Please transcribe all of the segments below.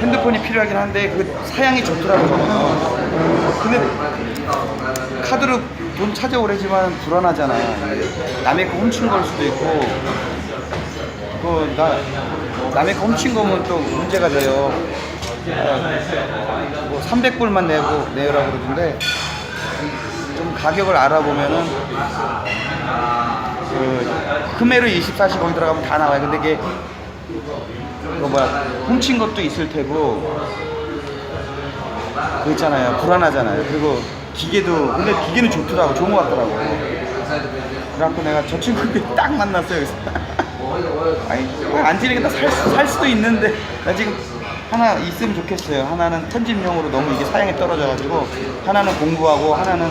핸드폰이 필요하긴 한데 그 사양이 좋더라고요. 근데 카드로 돈 찾아오래지만 불안하잖아. 남의 거 훔친 걸 수도 있고, 그나 남의 거 훔친 거면 또 문제가 돼요. 뭐 300불만 내고 내라고 그러던데 좀 가격을 알아보면은 그 금메르 24시 거기 들어가면 다 나와요. 근데 이게 그 뭐야? 훔친 것도 있을 테고. 그 있잖아요. 불안하잖아요. 그리고 기계도 근데 기계는 좋더라고. 좋은 것 같더라고. 그래갖고 내가 저 친구한테 딱 만났어요 아니 안 지르겠다 살, 수- 살 수도 있는데. 나 지금 하나 있으면 좋겠어요. 하나는 편집용으로 너무 이게 사양이 떨어져가지고 하나는 공부하고 하나는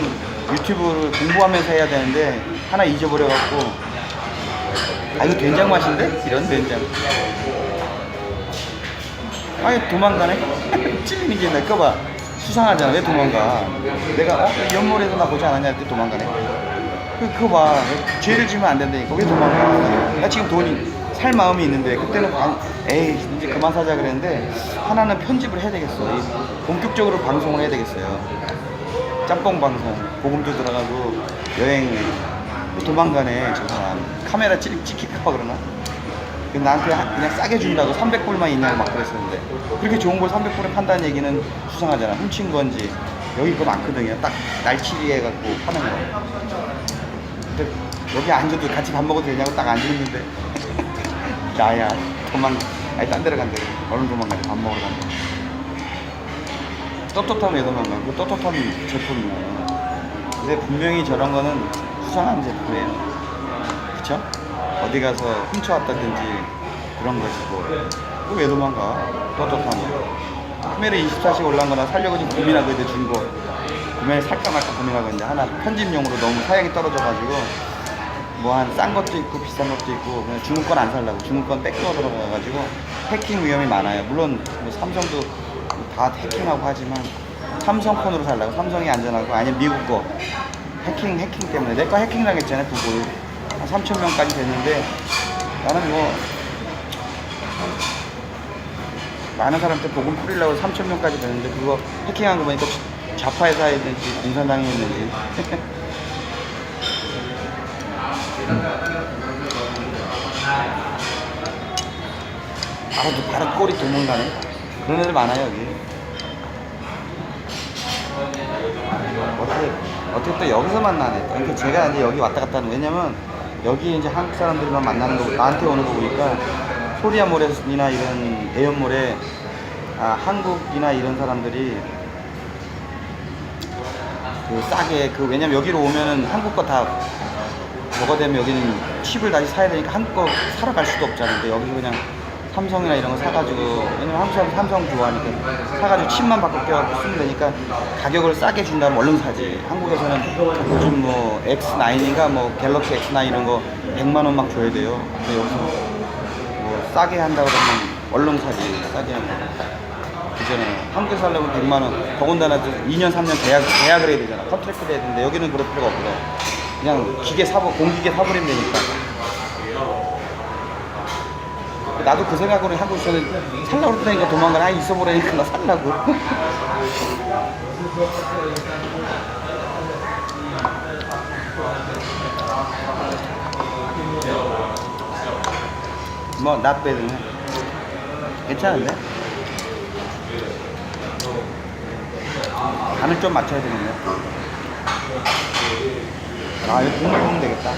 유튜브를 공부하면서 해야 되는데 하나 잊어버려갖고. 아 이거 된장 맛인데? 이런 된장 아니 도망가네? 찔리는 게 내꺼 봐. 수상하잖아 왜 도망가. 내가 어? 연몰에서 나 보지 않았냐? 했더니 도망가네. 그, 그거 봐. 죄를 지면 안 된다니까 왜 도망가. 나 지금 돈이 살 마음이 있는데 그때는 방, 에이 이제 그만 사자 그랬는데 하나는 편집을 해야 되겠어. 이 본격적으로 방송을 해야 되겠어요. 짬뽕 방송. 복음도 들어가고 여행. 도망가네 저 사람. 카메라 찍, 찍힐까 봐 그러나? 그 나한테 한- 그냥 싸게 준다고 300불만 있냐고 막 그랬었는데 그렇게 좋은 걸 300불에 판다는 얘기는 수상하잖아. 훔친 건지 여기 그거 많거든요 딱 날치기 해갖고 파는 거. 근데 여기 앉아도 같이 밥 먹어도 되냐고 딱 앉아있는데 나야 도망 아니 딴 데로 간대. 얼른 도망가네 밥 먹으러 간대. 떳떳함 왜 도망가 그 떳떳함 제품이에요 근데 분명히 저런 거는 수상한 제품이에요. 그쵸? 어디 가서 훔쳐왔다든지 그런 것이고 그거 왜 도망가? 떳떳함이 카메라 24시간 올라온 거나 살려고 지금 고민하고 있는데 중고. 구매를 살까 말까 고민하고 있는데 하나 편집용으로 너무 사양이 떨어져가지고 뭐 한 싼 것도 있고 비싼 것도 있고 그냥 중국 건 안 살라고. 중국 건 백도어 들어가가지고 해킹 위험이 많아요. 물론 뭐 삼성도 다 해킹하고 하지만 삼성 폰으로 살라고. 삼성이 안전하고 아니면 미국 거. 해킹 해킹 때문에. 내 거 해킹 당했잖아요 구글. 한 3천 명까지 됐는데 나는 뭐 많은 사람한테 복음 뿌리려고 3천 명까지 됐는데 그거 해킹한 거 보니까 좌파에서 했는지 공산당이 했는지. 바로 바로 꼬리 도망가네. 그런 애들 많아요 여기. 어떻게 어떻게 또 여기서 만나네. 그러니까 제가 이제 여기 왔다 갔다 하는 왜냐면 여기 이제 한국 사람들만 만나는 거고 나한테 오는 거 보니까 코리아몰이나 이런 대형몰에 아, 한국이나 이런 사람들이 그 싸게 그 왜냐면 여기로 오면은 한국 거다 되면 여기는 칩을 다시 사야 되니까 한국 거 사러 갈 수도 없잖아요. 근데 여기서 그냥 삼성이나 이런 거 사가지고 왜냐면 한국 사람 삼성 좋아하니까 사가지고 칩만 바꿔 껴갖고 쓰면 되니까 가격을 싸게 준다면 얼른 사지. 한국에서는 요즘 뭐 X9인가 뭐 갤럭시 X9 이런 거 100만 원 막 줘야 돼요. 근데 여기서 뭐 싸게 한다 그러면 얼른 사지. 싸게 하면. 그잖아요. 한국에 살려면 100만 원. 더군다나 또 2년, 3년 계약, 계약을 해야 되잖아. 컨트랙트를 해야 되는데 여기는 그럴 필요가 없어. 그냥 기계 사버, 공기계 사버리면 되니까. 나도 그 생각으로 하고 있었는데 살라고 그러니까 도망가나 아, 있어 보라니까 나 살라고. 뭐, not bad. 네. 괜찮은데? 간을 좀 맞춰야 되겠네. 아, 이거 국물 먹으면 되겠다.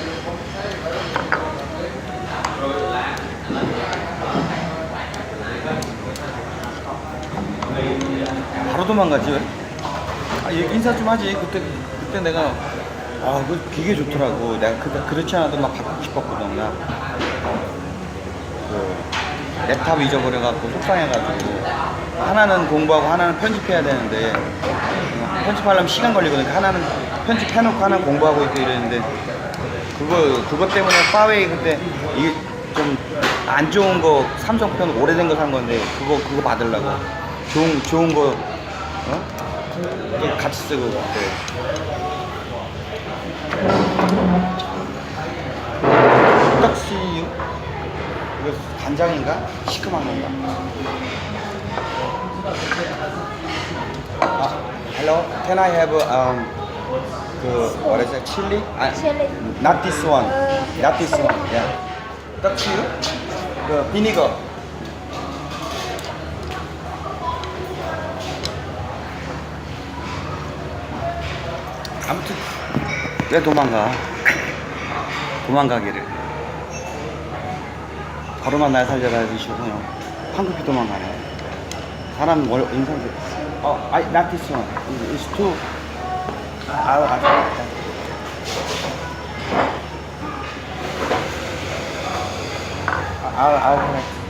바로 도망가지 왜? 아, 얘 인사 좀 하지. 그때 그때 내가 아, 그 기계 좋더라고. 내가 그, 그렇지 않아도 막 갖고 싶었거든. 나. 그 랩탑 잊어버려갖고 속상해가지고 하나는 공부하고 하나는 편집해야 되는데 어, 편집하려면 시간 걸리거든. 요 하나는 편집해놓고 하나는 공부하고 있고 이랬는데 그거 그것 때문에 파웨이 그때 이게 좀 안 좋은 거 삼성편 오래된 거 산 건데 그거 그거 받으려고 좋은 좋은 거 어? 같이 쓰고 네. 떡수육 이거 간장인가? 시큼한 건가? 아, hello, can I have um, 그 what is it, chili? 아, Chili. not this one, not this one. Yeah. 떡수육, 그 비니거. 왜 도망가? 도망가기를. 바로만 날 살려라 해주시고요. 황급히 도망가네. 사람 월 인상도. 어, I not this one. It's too. 아, 아, 아. I'll, I'll connect.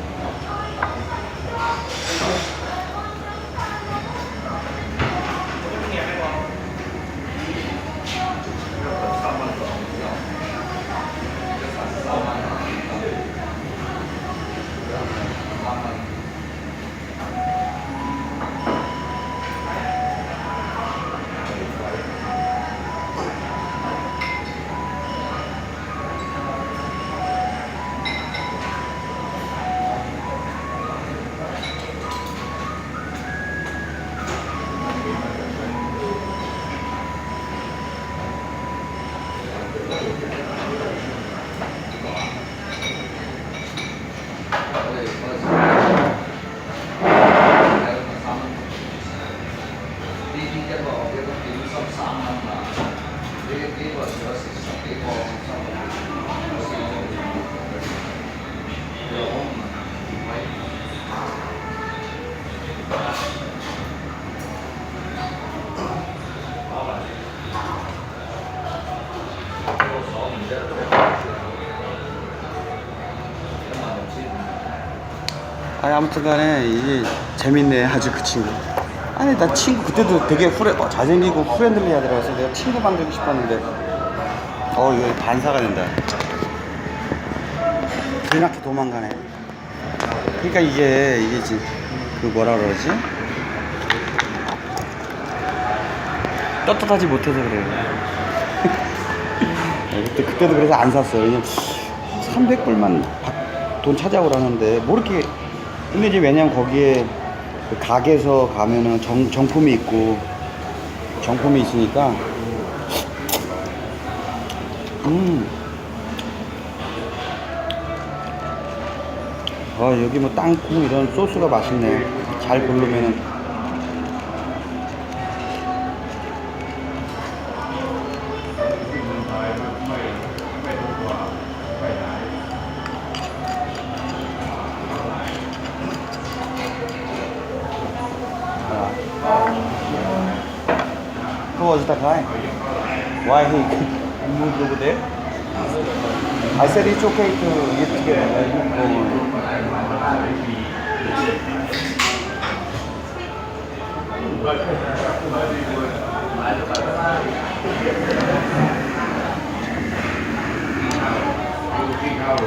아무튼간에 이게 재밌네 아주 그 친구. 아니 나 친구 그때도 되게 후레 어, 잘생기고 프렌들리 하더라 그래서 내가 친구 만들고 싶었는데 어 이거 반사가 된다. 그렇게 도망가네. 그러니까 이게 이게 지금 그 뭐라 그러지? 떳떳하지 못해서 그래요. 그때 그때도 그래서 안 샀어요. 왜냐면 300불만 돈 찾아오라는데 뭐 이렇게 근데 이제 왜냐면 거기에 그 가게에서 가면은 정, 정품이 있고 정품이 있으니까 음. 아 여기 뭐 땅콩 이런 소스가 맛있네. 잘 고르면은 over there? I said it's okay to eat together. 간,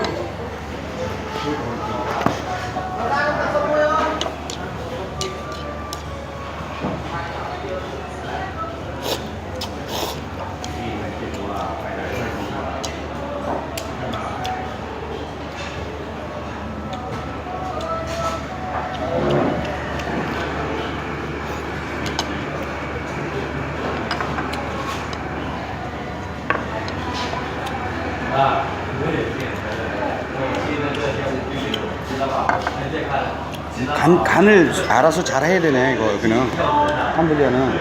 간을 알아서 잘 해야 되네, 이거, 그냥. 캄보디아는.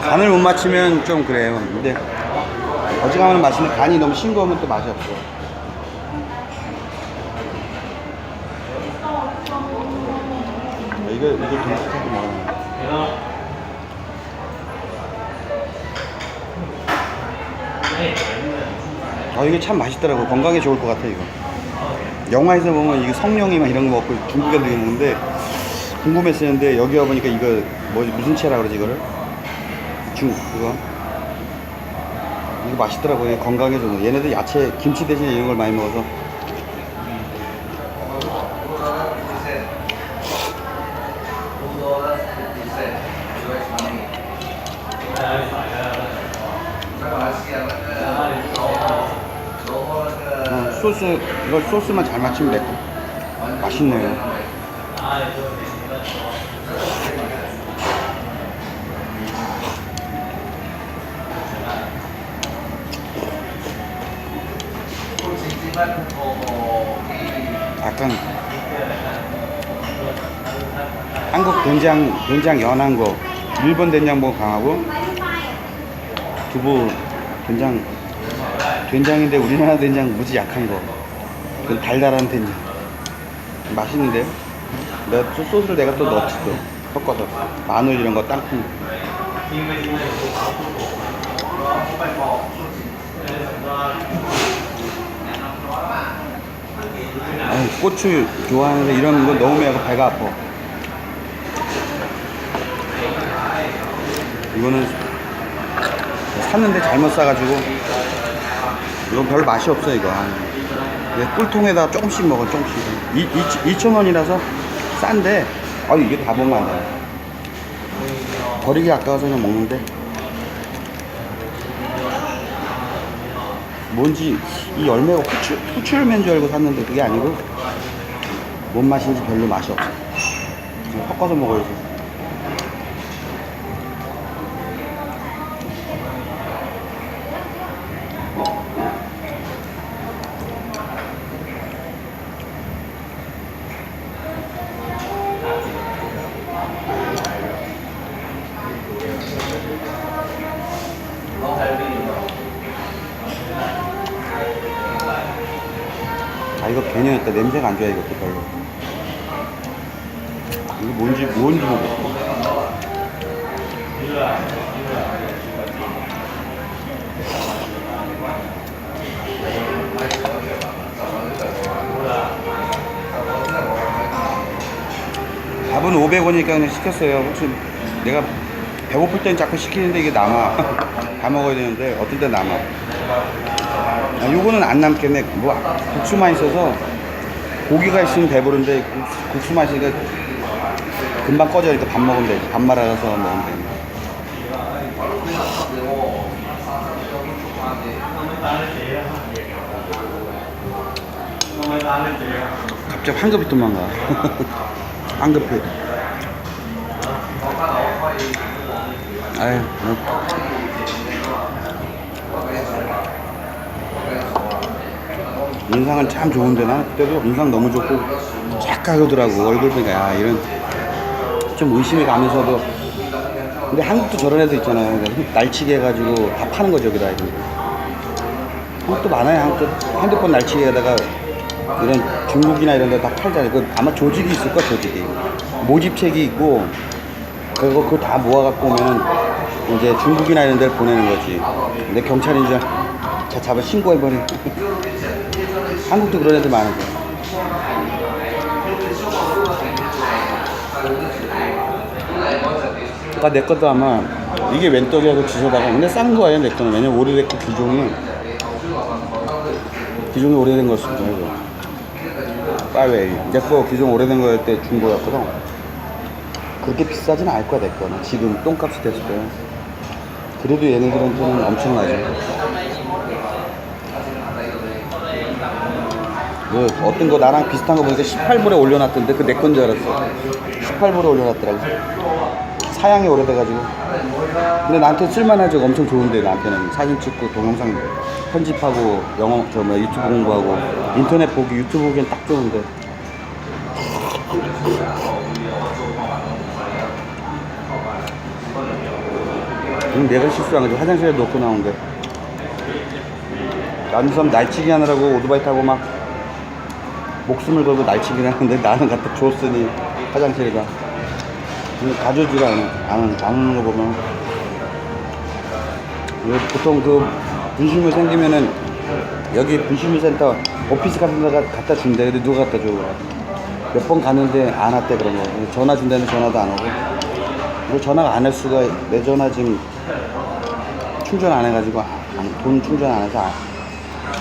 간을 못 맞추면 좀 그래요. 근데 어지간하면 맛있는데 간이 너무 싱거우면 또 맛이 없어. 이거, 이거 좀 비슷하게 먹어요. 아 이게 참 맛있더라고 건강에 좋을 것 같아 이거 영화에서 보면 이게 성룡이 막 이런 거 먹고 중국 애들이 먹는데 궁금했었는데 여기 와보니까 이거 뭐 무슨 채라 그러지 이거를? 중 그거? 이거 맛있더라고 이게 건강에 좋은 거 얘네들 야채 김치 대신에 이런 걸 많이 먹어서 어, 소스 이거 소스만 잘 맞추면 돼 맛있네요 약간 한국 된장 된장 연한 거 일본 된장 뭐 강하고 두부 된장 된장인데 우리나라 된장 무지 약한 거. 그 달달한 된장. 맛있는데요? 내가 또 소스를 내가 또 넣었지 또 섞어서 마늘 이런 거 땅콩. 아유, 고추 좋아하는데 이런 거 너무 매고 배가 아파. 이거는 샀는데 잘못 사가지고 이건 별 맛이 없어 이거. 이게 꿀통에다가 조금씩 먹어 조금씩. 2,000원이라서 싼데 아 이게 다 먹으면 안 돼. 버리기 아까워서 그냥 먹는데 뭔지 이 열매가 후추, 후추 열매인 줄 알고 샀는데 그게 아니고 뭔 맛인지 별로 맛이 없어. 섞어서 먹어야지. 이게 뭔지 뭔지 모르겠어 밥은 500원이니까 그냥 시켰어요. 혹시 내가 배고플 땐 자꾸 시키는데 이게 남아. 다 먹어야 되는데 어떨 때 남아. 아, 요거는 안 남겠네. 뭐 국수만 있어서 고기가 있으면 배부른데 국- 국수만 있으니까 금방 꺼져니까 밥 먹으면 돼. 밥 말아서 먹으면 돼. 갑자기 황급히 도망가. 황급히. 아유, 뭐. 인상은 참 좋은데 나 그때도 인상 너무 좋고 착하더라고 얼굴 보니까 야 이런 좀 의심이 가면서도 근데 한국도 저런 애들 있잖아요. 그러니까 날치기 해가지고 다 파는 거죠 여기다. 한국도 많아요. 한국도 핸드폰 날치기에다가 이런 중국이나 이런 데 다 팔잖아요. 그 아마 조직이 있을 거야 조직이. 모집책이 있고 그거 그거 다 모아갖고 오면은 이제 중국이나 이런 데를 보내는 거지. 근데 경찰인 줄 자, 잡아 신고해버려. 한국도 그런 애들 많은 데. 아까 내 것도 아마 이게 웬떡이라고 주워다가 근데 싼 거예요 내 거는. 왜냐면 오래됐고 기종이 기종이 오래된 거였습니다 이거 파웨이 내거 기종 오래된 거일 때 준 거였거든. 그렇게 비싸진 않을 거야 내 거는. 지금 똥값이 됐을 거야. 그래도 얘네들한테는 엄청나죠 뭐 어떤 거 나랑 비슷한 거 보니까 18불에 올려놨던데 그 내 건 줄 알았어. 18불에 올려놨더라고 사양이 오래돼가지고. 근데 나한테 쓸만하죠 엄청 좋은데 나한테는. 사진 찍고 동영상 편집하고 영어 저 뭐야 유튜브 공부하고. 인터넷 보기 유튜브 보기엔 딱 좋은데. 이건 내가 실수한 거지 화장실에 놓고 나온 게 다른 사람 날치기 하느라고 오토바이 타고 막 목숨을 걸고 날치기를 하는데 나는 갖다 줬으니 화장실에다 가져오지가 않아. 오는 거 보면. 보통 그 분실물 생기면은 여기 분실물 센터 오피스 같은 데가 갖다 준대. 근데 누가 갖다 줘? 몇 번 갔는데 안 왔대 그런 거. 전화 준다는데 전화도 안 오고. 이거 전화가 안 할 수가 내 전화 지금 충전 안 해가지고 안- 돈 충전 안 해서 안,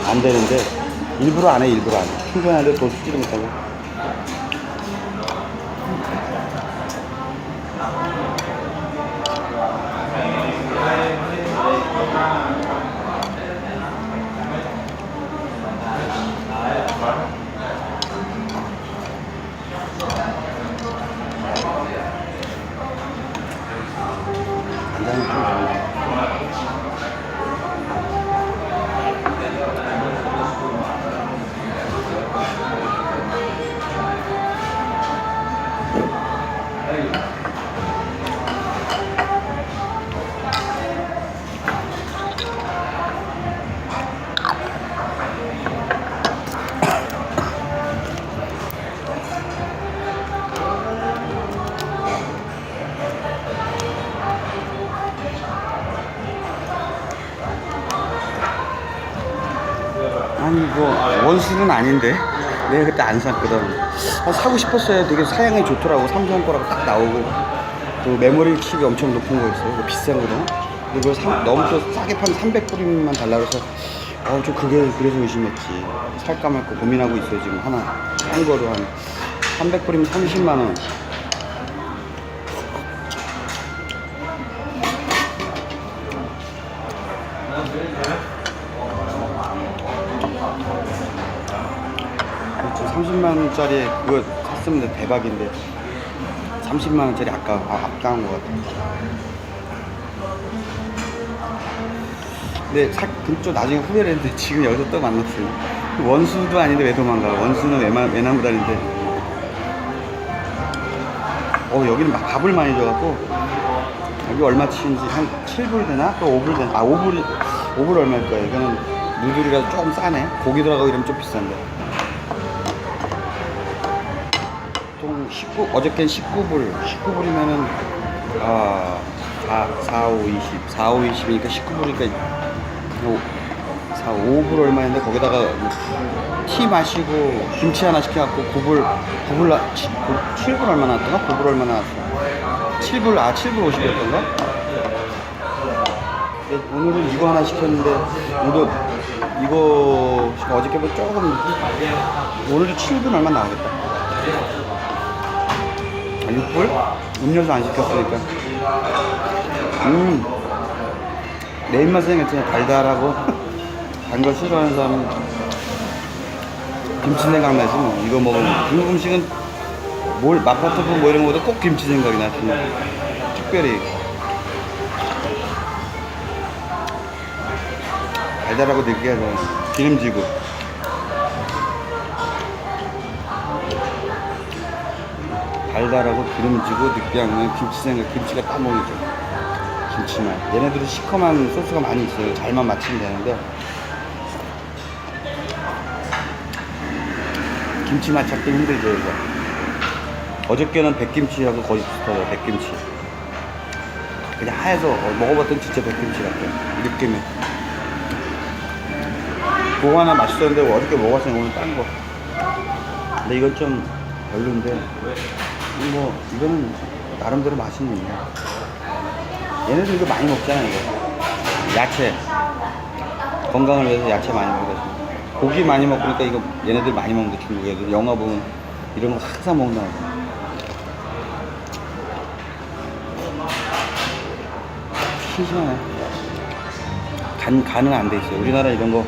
안 되는데 일부러 안 해 일부러 안 해. 충전하는데 돈 쓰지도 못하고 아닌데? 내가 그때 안 샀거든. 아, 사고 싶었어요 되게 사양이 좋더라고. 삼성 거라고 딱 나오고. 또 메모리 칩이 엄청 높은 거였어요. 이거 비싼 거든 그걸 사- 너무 또 싸게 판 300불이면 달라 그래서 어, 좀 그게 그래서 의심했지. 살까 말까 고민하고 있어요 지금 하나. 한 거로 한 300불이면 30만 원 30만 원짜리 그거 샀으면 대박인데 30만 원짜리 아까 아, 아까운 것 같아. 근데 사, 그쪽 나중에 후회를 했는데 지금 여기서 또 만났어요. 원수도 아닌데 왜 도망가? 원수는 외마, 외나무 다리인데. 어 여기는 막 밥을 많이 줘갖고 여기 얼마 치는지 한 7불 되나? 또 5불 되나? 아 5불 5불 얼마일 거예요. 이거는 누들이라서 조금 싸네. 고기 들어가고 이러면 좀 비싼데. 19 어저께는 19불 19불이면은 아 4, 4, 5, 20 4, 5, 20이니까 19불이니까 4, 5불 얼마인데 거기다가 티 마시고 김치 하나 시켜갖고 9불 9불 나 7불 얼마 나왔던가? 9불 얼마 나왔어? 7불 아 7불 50이었던가? 오늘은 이거 하나 시켰는데 오늘 이거 어저께보다 조금 오늘도 7불 얼마 나오겠다. 아, 6불? 음료수 안 시켰으니까. 음. 내 입맛에는 괜찮아. 달달하고. 단거 싫어하는 사람은 김치 생각나지 뭐. 이거 먹으면. 중국 음식은 뭘, 마파토프 뭐 이런 거보다 꼭 김치 생각이 나지. 뭐. 특별히. 달달하고 느끼하고 기름지고. 달달하고 기름지고 느끼한 건 김치 생각 김치가 따먹이죠. 김치만. 얘네들은 시커먼 소스가 많이 있어요. 잘만 맞추면 되는데. 김치 맛 찾기 힘들죠 이거. 어저께는 백김치하고 거의 비슷해요 백김치. 그냥 하얘서 어, 먹어봤던 진짜 백김치 같아요 느낌이. 그거 하나 맛있었는데 어저께 먹었으니 오늘 딴거. 근데 이건 좀 별론데 뭐 이거는 나름대로 맛있는. 얘네들 이거 많이 먹잖아 이거. 야채 건강을 위해서 야채 많이 먹거든. 고기 많이 먹으니까 이거 얘네들 많이 먹는데 중국 애들 영화 보면 이런 거 항상 먹나 봐. 신선해. 간 간은 안 돼 있어요. 우리나라 이런 거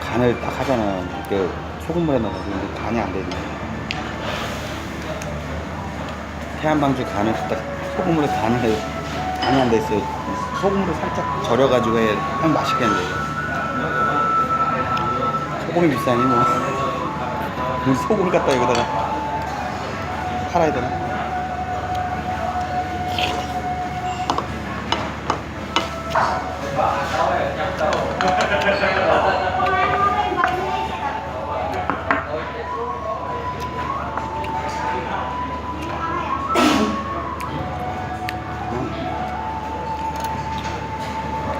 간을 딱 하잖아. 그 소금물에 근데 간이 안 돼 있네. 태안방주 간을 딱 소금물에 간을 해 간이 안 돼 있어요. 소금물을 살짝 절여가지고 해 하면 맛있겠는데. 소금이 비싸니 뭐. 그 소금을 갖다 여기다가 팔아야 되나?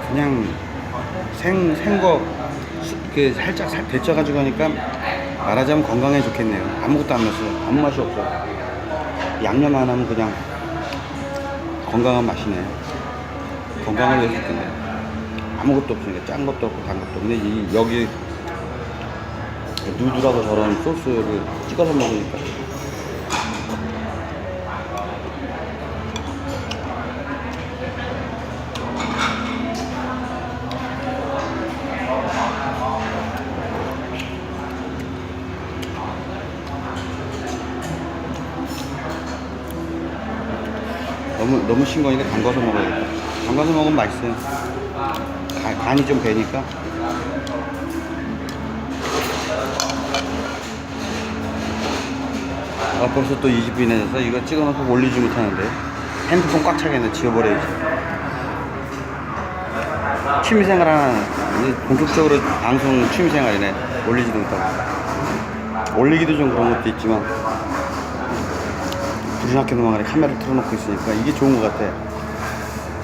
그냥 생, 생거 그 살짝 살 데쳐가지고 하니까 말하자면 건강에 좋겠네요. 아무것도 안 넣었어요. 아무 맛이 없어. 양념 안 하면 그냥 건강한 맛이네. 건강을 위해서 좋겠네. 아무것도 없으니까 짠 것도 없고 단 것도. 근데 이, 여기 누드라고 저런 소스를 찍어서 먹으니까 너무 싱거우니까 담가서 먹어야겠다. 담가서 먹으면 맛있어요. 가- 간이 좀 배니까. 아 벌써 또 20분이 돼서 이거 찍어놓고 올리지 못하는데 핸드폰 꽉 차겠네 지워버려야지. 취미생활 하나 본격적으로 방송 취미생활이네 올리지도 못하고 올리기도 좀 그런 것도 있지만 불신학교 넘어가네 카메라를 틀어놓고 있으니까 이게 좋은 것 같아.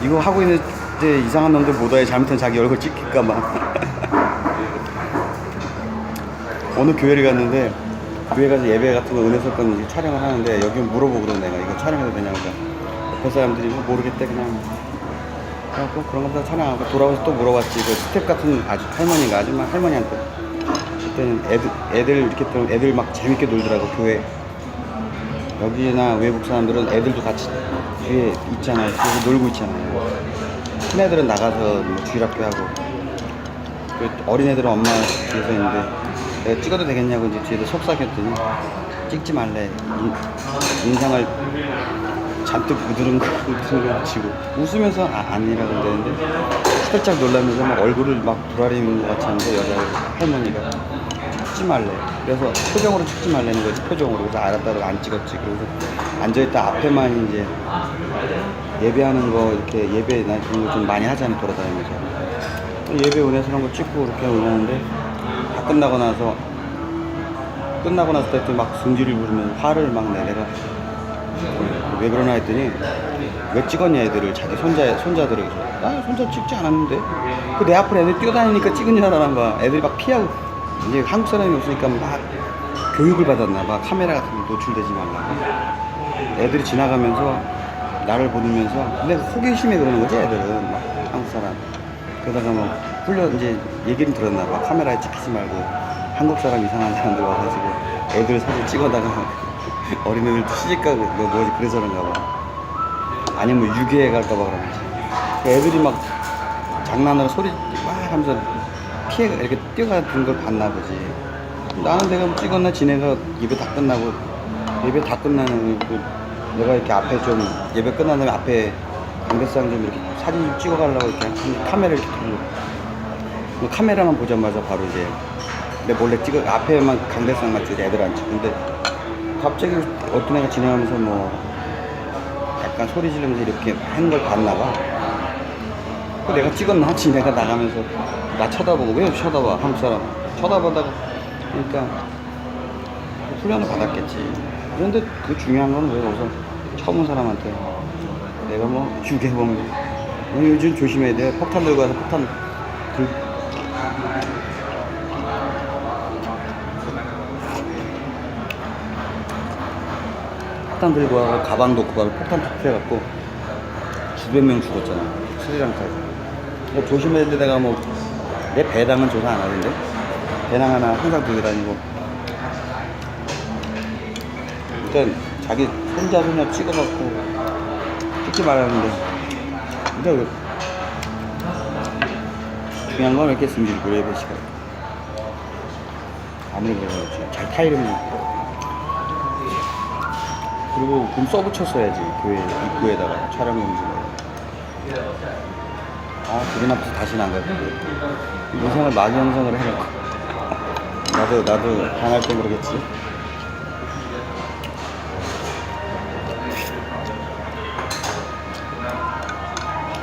이거 하고 있는 이제 이상한 놈들 못 와요. 잘못하면 자기 얼굴 찍힐까봐. 어느 교회를 갔는데 교회 가서 예배 같은 거 은혜석권 이제 촬영을 하는데 여기 물어보거든 내가. 이거 촬영해도 되냐고. 옆에 사람들이 뭐 모르겠대 그냥. 그래갖고 그런 거보다 촬영하고 돌아와서 또 물어봤지. 그 스텝 같은 아주 할머니가 아줌마 할머니한테. 그때는 애들 애들 이렇게 또 애들 막 재밌게 놀더라고 교회 여기나 외국 사람들은 애들도 같이 뒤에 있잖아요. 뒤에서 놀고 있잖아요. 큰 애들은 나가서 뭐 주일학교 하고. 그 어린애들은 엄마 뒤에서 있는데 내가 찍어도 되겠냐고 이제 뒤에서 속삭였더니 찍지 말래. 인, 인상을 잔뜩 묻은 거 묻은 거 치고. 웃으면서 아, 아니라고 그러는데 살짝 놀라면서 막 얼굴을 막 부라리는 것 같이 하는데 여자 할머니가 찍지 말래. 그래서 표정으로 찍지 말라는 거지 표정으로. 그래서 알았다고 안 찍었지. 그래서 앉아있다 앞에만 이제 예배하는 거 이렇게 예배 나 그런 거 좀 많이 하잖아? 돌아다니면서. 예배 은혜서 그런 거 찍고 이렇게 올라오는데 다 끝나고 나서 끝나고 나서 그때 막 승질을 부르면 화를 막 내. 내가 왜 그러나 했더니 왜 찍었냐 애들을. 자기 손자 손자들을 나 손자 찍지 않았는데. 그 내 앞으로 애들 뛰어다니니까 찍은 줄 알아난 거야. 애들이 막 피하고 이제 한국 사람이 없으니까 막 교육을 받았나 봐. 카메라 같은 거 노출되지 말라고. 애들이 지나가면서 나를 보면서 근데 호기심에 그러는 거지 애들은 막 한국 사람. 그러다가 뭐 훈련 이제 얘기를 들었나 봐 카메라에 찍히지 말고 한국 사람 이상한 사람들 와가지고 애들 사진 찍어다가 어린애들 시집가고 뭐 뭐지 그래서 그런가 봐 아니면 뭐 유괴해 갈까 봐 그러는지 애들이 막 장난으로 소리 막 하면서 피해 이렇게 뛰어가는 걸 봤나 보지. 나는 내가 뭐 찍었나 지네가 예배 다 끝나고 예배 다 끝나는 그 내가 이렇게 앞에 좀 예배 다음에 앞에 강대상 좀 이렇게 사진 좀 찍어가려고 이렇게 한 카메라를 이렇게 그 카메라만 보자마자 바로 이제 내 몰래 찍어 앞에만 강대상만 찍지 애들 안 찍고 근데 갑자기 어떤 애가 지나가면서 뭐 약간 소리 지르면서 이렇게 하는 걸 봤나 봐. 그 내가 찍었나? 하지 내가 나가면서 나 쳐다보고 왜 쳐다봐? 한국 사람. 쳐다보다가 그러니까 훈련을 받았겠지. 그런데 그 중요한 건왜 거기서 처음 온 사람한테 내가 뭐 유괴범 요즘 조심해야 돼. 폭탄 들고 와서 폭탄 들 폭탄 들고 와서 가방 놓고 가서 폭탄 터트려갖고 수백 명 죽었잖아. 스리랑카에서 그러니까 조심해야 돼. 내가 뭐 내 배당은 조사 안 하던데. 배당 하나 항상 들고 다니고. 일단 자기 손자 손녀 찍어갖고 찍지 말았는데 근데 왜 중요한 건왜 이렇게 부려 예배 시간 아무리 그래도 잘 타이르면. 그리고 금 써붙였어야지 교회 입구에다가 촬영 금지를 아 기분 나빠서 다시는 안 갈거고 영상을 마기 영상을 해놓고 나도 나도 당할 때 모르겠지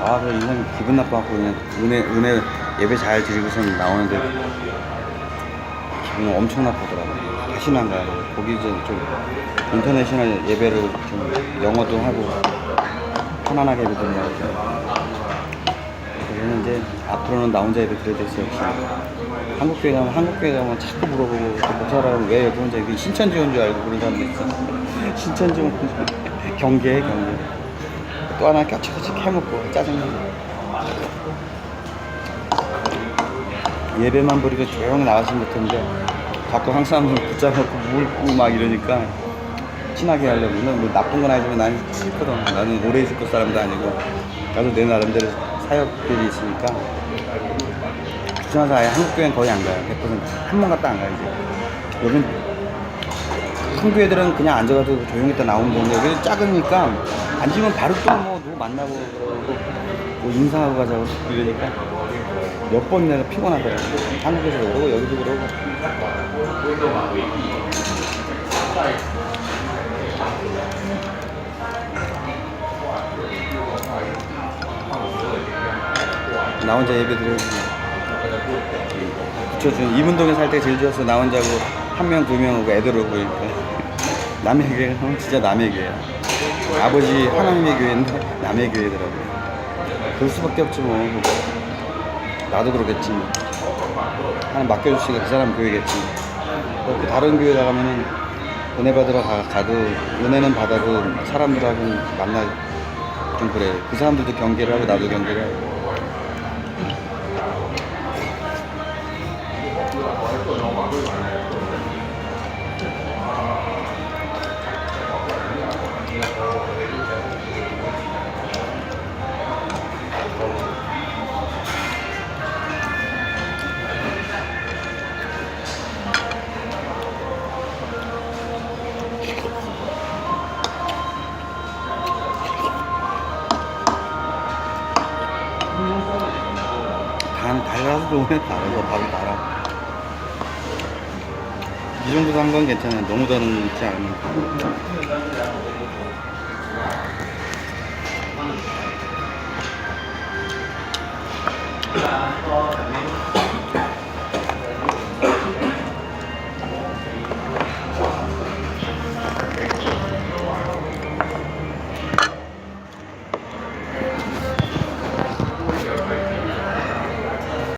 아, 그 인상 기분 나빠갖고 그냥 은혜, 은혜 예배 잘 드리고선 나오는데 기분 엄청 나쁘더라고. 다시는 안 가요. 거기 이제 좀 인터내셔널 예배를 좀 영어도 하고 편안하게 예배 드리려고. 이제 앞으로는 나 혼자 예배 드려야 될수 역시. 한국 교회 가면 한국 교회 가면 자꾸 물어보고 그 사람은 왜 여기 혼자 여기 신천지 온 줄 알고 그런 사람도 있어. 신천지 온 줄. 경계해 경계. 또 하나 껴쳐서 해먹고 짜증나. 예배만 부리고 조용히 나왔으면 좋겠는데 자꾸 한국 사람들 붙잡아갖고 물고 막 이러니까 친하게 나는 뭐 나쁜 건 아니지만 나는 싫거든 나는 오래 있을 것 사람도 아니고 나도 내 나름대로 사역들이 있으니까 귀찮아서 아예 한국 교회는 거의 안 가요. 100%한 번 갔다 안 가요 이제. 여긴 큰 교회들은 그냥 앉아가지고 조용히 있다 나오면 되는데 여기 작으니까 앉으면 바로 또 뭐 누구 만나고 뭐 인사하고 가자고 이러니까 몇 번 내가 피곤하더라고 한국에서 그러고 여기도 그러고 나 혼자 예배 드리고 붙여준 이문동에 살 때 제일 좋았어. 나 혼자고 한 명 두 명 오고 애들 오고 이렇게. 남의 교회는 진짜 남의 교회야 아버지 하나님의 교회인데 남의 교회더라고. 그럴 수밖에 없지 뭐. 나도 그러겠지 하나 맡겨주시니까 그 사람 교회겠지 그 다른 교회 나가면은 은혜 받으러 가, 가도 은혜는 받아도 사람들하고 만나 좀 그래. 그 사람들도 경계를 하고 나도 경계를 하고. 좋으면 달아서 밥이 달아. 이 정도 단건 괜찮아. 너무 다르지 않으면.